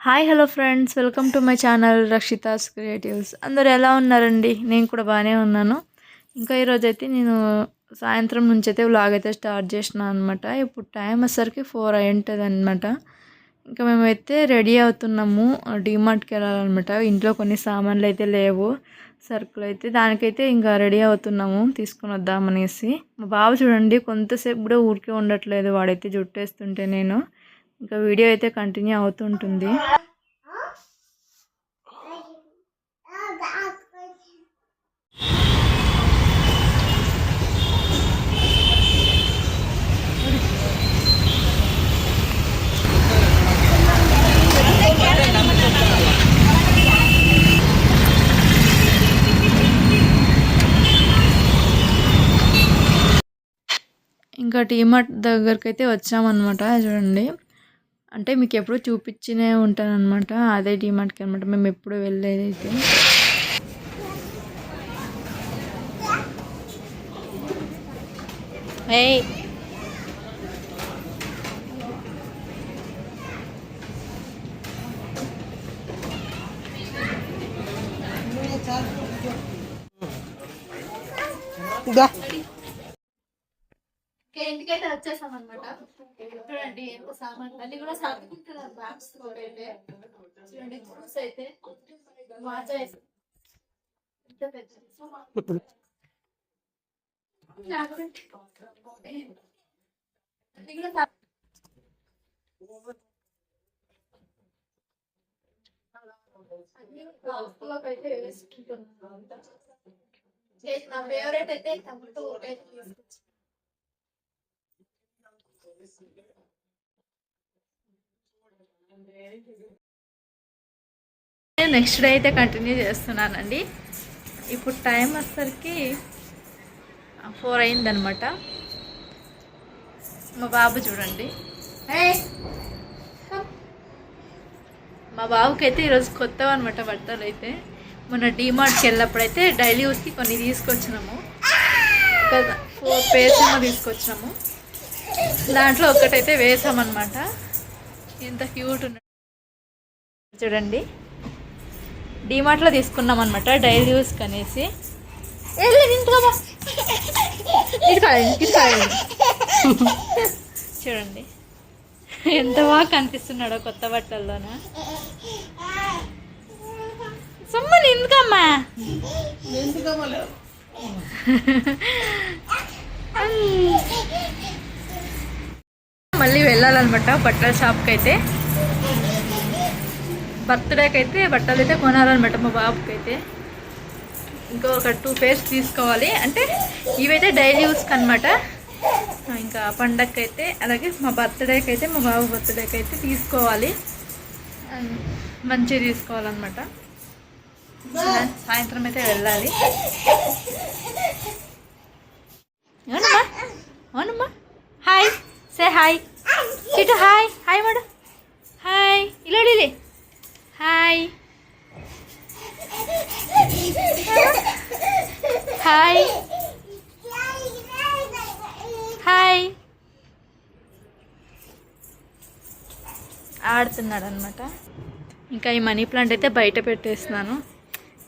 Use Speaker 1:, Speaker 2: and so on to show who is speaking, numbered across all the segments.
Speaker 1: Hi hello friends welcome to my channel Rakshita's creatives అందరు ఎలా ఉన్నారండి? నేను కూడా బాగానే ఉన్నాను. ఇంకా ఈరోజు అయితే నేను సాయంత్రం నుంచి అయితే వ్లాగ్ అయితే స్టార్ట్ చేసిన అనమాట ఇప్పుడు టైం వచ్చేసరికి ఫోర్ అయి ఉంటుంది అనమాట ఇంకా మేమైతే రెడీ అవుతున్నాము. డీమార్ట్కి వెళ్ళాలన్నమాట. ఇంట్లో కొన్ని సామాన్లు అయితే లేవు. సరుకులు అయితే దానికైతే ఇంకా రెడీ అవుతున్నాము. తీసుకొని వద్దామనేసి. మా బాబు చూడండి కొంతసేపు కూడా ఊరికే ఉండట్లేదు. వాడైతే జుట్టేస్తుంటే నేను. ఇంకా వీడియో అయితే కంటిన్యూ అవుతుంటుంది. ఇంకా టీమార్ట్ దగ్గరికి అయితే వచ్చామన్నమాట చూడండి. అంటే మీకు ఎప్పుడు చూపించినే ఉంటానన్నమాట. అదే డీమార్ట్కి అనమాట మేము ఎప్పుడు వెళ్ళేది అయితే. ఏయ్.
Speaker 2: ఇంటికైతే వచ్చేసాం అనమాట చూడండి ఎంత సామాన్ మళ్ళీ కూడా సర్దుకుంటున్నారు బ్యాగ్స్ కూడా అయితే చూడండి జ్యూస్ అయితే వాచ్ అయితే ఎంత పెద్ద జాగ్రత్త. మళ్ళీ కూడా సర్దు- అన్ని బాక్స్లోకి అయితే వేసుకుంటున్నాను నా ఫేవరెట్ అయితే టమాటో అయితే తీసుకొచ్చాను
Speaker 1: నెక్స్ట్ డే అయితే కంటిన్యూ చేస్తున్నానండి. ఇప్పుడు టైం వచ్చేసరికి ఫోర్ అయిందనమాట మా బాబు చూడండి. మా బాబుకి అయితే ఈరోజు కొత్తవి అనమాట బట్టలు అయితే. మొన్న డీమార్ట్కి వెళ్ళినప్పుడు అయితే డైలీ యూస్కి కొన్ని తీసుకొచ్చినాము. ఫోర్ పేర్స్ ఏమో తీసుకొచ్చినాము. దాంట్లో ఒక్కటైతే వేసామన్నమాట. ఎంత క్యూట్ ఉన్న చూడండి. డిమార్ట్లో తీసుకున్నాం అనమాట డైలీ వెళ్ళి ఇంటికి చూడండి. ఎంత బాగా కనిపిస్తున్నాడో కొత్త బట్టల్లోన. సమ్మని ఎందుకమ్మా? మళ్ళీ వెళ్ళాలన్నమాట బట్టల షాప్కి అయితే బర్త్డేకి అయితే బట్టలు అయితే కొనాలన్నమాట మా బాబుకి అయితే ఇంకా ఒక టూ పేర్స్ తీసుకోవాలి. అంటే ఇవైతే డైలీ యూస్కి అనమాట ఇంకా పండగకి అయితే అలాగే మా బర్త్డేకి అయితే మా బాబు బర్త్డేకి అయితే తీసుకోవాలి మంచిగా తీసుకోవాలన్నమాట. సాయంత్రం అయితే వెళ్ళాలి. అవునమ్మా? అవునమ్మా? Hi! Say hi Chitu hi hi madam hi ఇలా ఇలే హాయ్ హాయ్ హాయ్ ఆడుతున్నాడు అనమాట ఇంకా ఈ మనీ ప్లాంట్ అయితే బయట పెట్టేస్తున్నాను.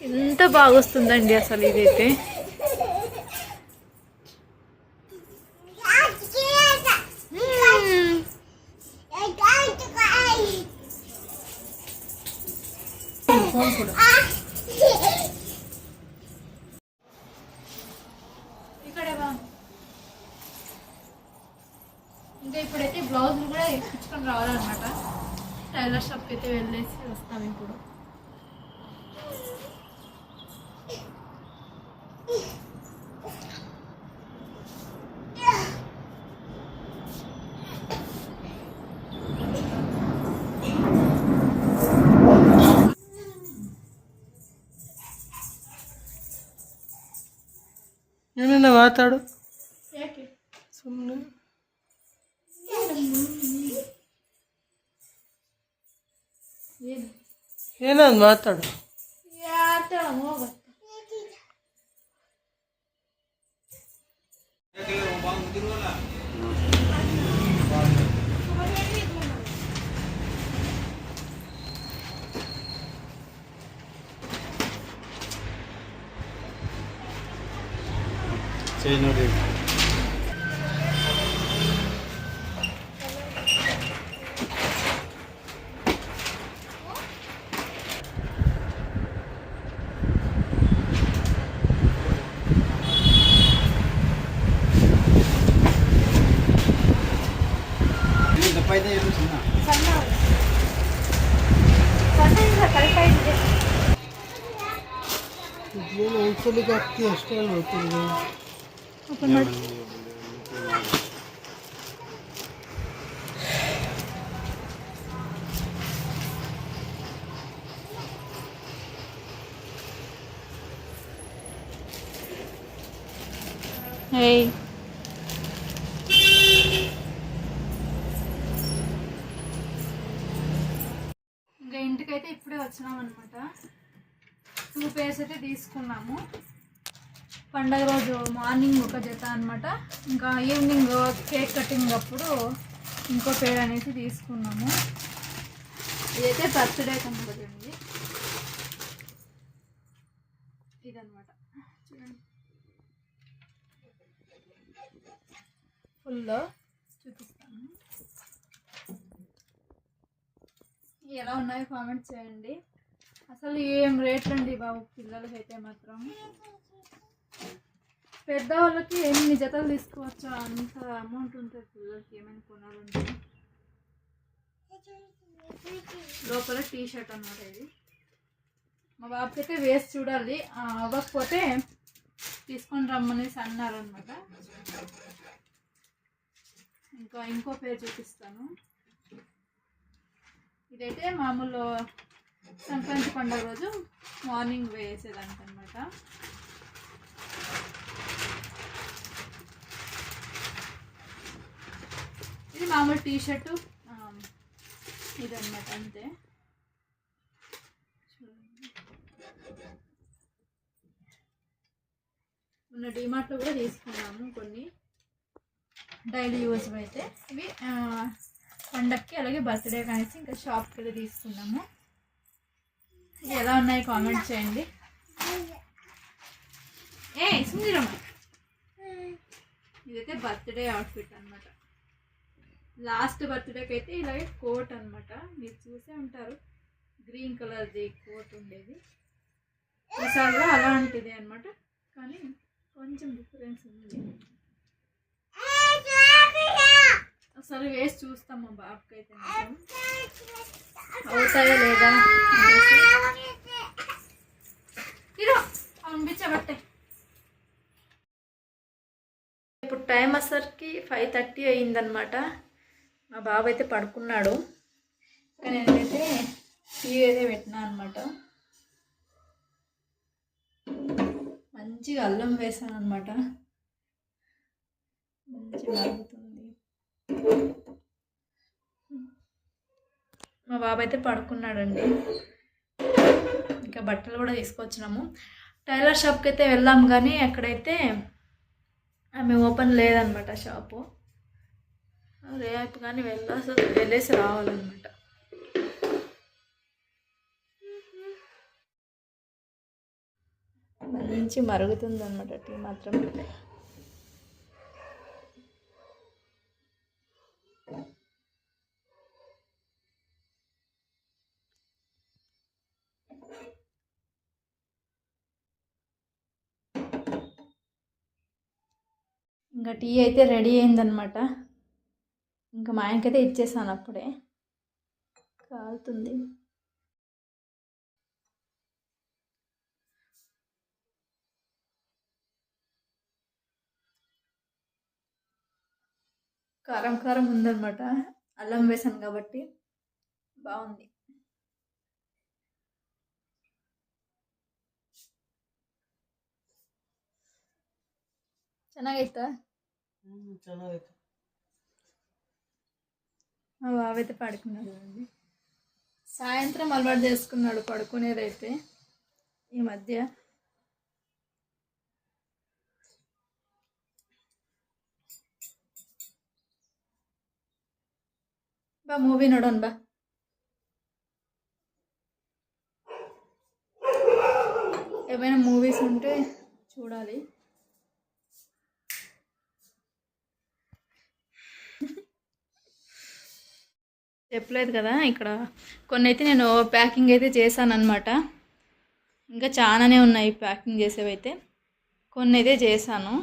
Speaker 1: ఎంత బాగా వస్తుందండి అసలు ఇదైతే. ఇక్కడే ఇంకా ఇప్పుడైతే బ్లౌజులు కూడా ఎక్కించుకొని రావాలన్నమాట. టైలర్ షాప్కి అయితే వెళ్ళేసి వస్తాం ఇప్పుడు.
Speaker 3: ಏನೇನ ಮಾತಾಡು
Speaker 2: ಯಾಕೆ
Speaker 3: ಸುಮ್ಮನೆ
Speaker 2: ಏನು
Speaker 3: ಏನಾದ್ರು ಮಾತಾಡು
Speaker 2: ಯಾತ ಹೋಗ
Speaker 4: చేయనూరి పైన చిన్న
Speaker 3: ಇದೇನು ಒಂದ್ಸಲಿಗೆ ಹತ್ತಿ ಅಷ್ಟೇ ಅಲ್ವ
Speaker 1: Hey. ఇంకా ఇంటికైతే ఇప్పుడే వచ్చినాం అనమాట టూ పేర్స్ అయితే తీసుకున్నాము. పండగ రోజు మార్నింగ్ ఒక జత అనమాట ఇంకా ఈవినింగ్ కేక్ కటింగ్ అప్పుడు ఇంకో పేరు అనేసి తీసుకున్నాము. ఇదైతే బర్త్డే కనబడింది ఇదనమాట చూడండి. ఫుల్లో చూపిస్తాను. ఎలా ఉన్నాయో కామెంట్ చేయండి. అసలు ఏం రేట్లు అండి బాబు పిల్లలకైతే మాత్రం. పెద్దవాళ్ళకి ఎన్ని జతలు తీసుకోవచ్చు? అంత అమౌంట్ ఉంటుంది పిల్లలకి ఏమైనా కొనాలంటే? లోపల టీ షర్ట్ అన్నమాట ఇది. మా బాబుకి అయితే వేసి చూడాలి. అవ్వకపోతే తీసుకొని రమ్మనేసి అన్నారు అనమాట ఇంకా ఇంకో పేరు చూపిస్తాను. ఇదైతే మామూలు సంక్రాంతి పండుగ రోజు మార్నింగ్ వేసేదానికి అనమాట ఇది మామూలు టీ షర్టు ఇదన్నమాట అంతే. ఉన్న మొన్న డిమార్ట్లో కూడా తీసుకున్నాము కొన్ని. డైలీ యూజ్ అయితే. ఇవి పండక్కి అలాగే బర్త్డే అనేసి ఇంకా షాప్కి వెళ్ళి తీసుకున్నాము. ఎలా ఉన్నాయి కామెంట్ చేయండి. ఏ సుందరమ్మ. ఇదైతే బర్త్డే అవుట్ఫిట్ అన్నమాట. లాస్ట్ బర్త్డేకి అయితే ఇలాగే కోట్ అన్నమాట. మీరు చూసే ఉంటారు. గ్రీన్ కలర్ది కోట్ ఉండేది. ఈసారి అలాంటిది అన్నమాట. కానీ కొంచెం డిఫరెన్స్ ఉంది. ఒకసారి వేసి చూస్తాం మా బాబుకి అయితే అవుతాయా లేదా? పంపించబట్టే. ఇప్పుడు టైం వచ్చరికి ఫైవ్ థర్టీ అయ్యిందనమాట మా బాబు అయితే పడుకున్నాడు. కానీ నేనైతే టీవీ అయితే పెట్టినా అనమాట మంచిగా అల్లం వేసాను అనమాట మంచిగా మరుగుతుంది. మా బాబు అయితే పడుకున్నాడండి. ఇంకా బట్టలు కూడా తీసుకొచ్చినాము. టైలర్ షాప్కి అయితే వెళ్ళాం కానీ అక్కడైతే ఆమె ఓపెన్ లేదనమాట షాపు. రేపు కానీ వెళ్ళాల్సి వెళ్ళేసి రావాలన్నమాట మంచి మరుగుతుంది అనమాట టీ మాత్రం. ఇంకా టీ అయితే రెడీ అయిందనమాట ఇంకా మా ఆయనకైతే ఇచ్చేసాను అప్పుడే కాలుతుంది కారం కారం ఉందన్నమాట అల్లం వేసాను కాబట్టి బాగుంది ಚೆನ್ನಾಗೈತಾ
Speaker 3: ಚೆನ್ನಾಗೈತೆ
Speaker 1: మా బాబు అయితే పడుకున్నాడు అండి సాయంత్రం అలవాటు చేసుకున్నాడు పడుకునేదైతే ఈ మధ్య బా మూవీ ನೋಡೋಣ ಬಾ ఏమైనా మూవీస్ ఉంటే చూడాలి చెప్పలేదు కదా ఇక్కడ. కొన్ని అయితే నేను ప్యాకింగ్ అయితే చేశాను అనమాట ఇంకా చాలానే ఉన్నాయి ప్యాకింగ్ చేసేవైతే. కొన్ని అయితే చేశాను.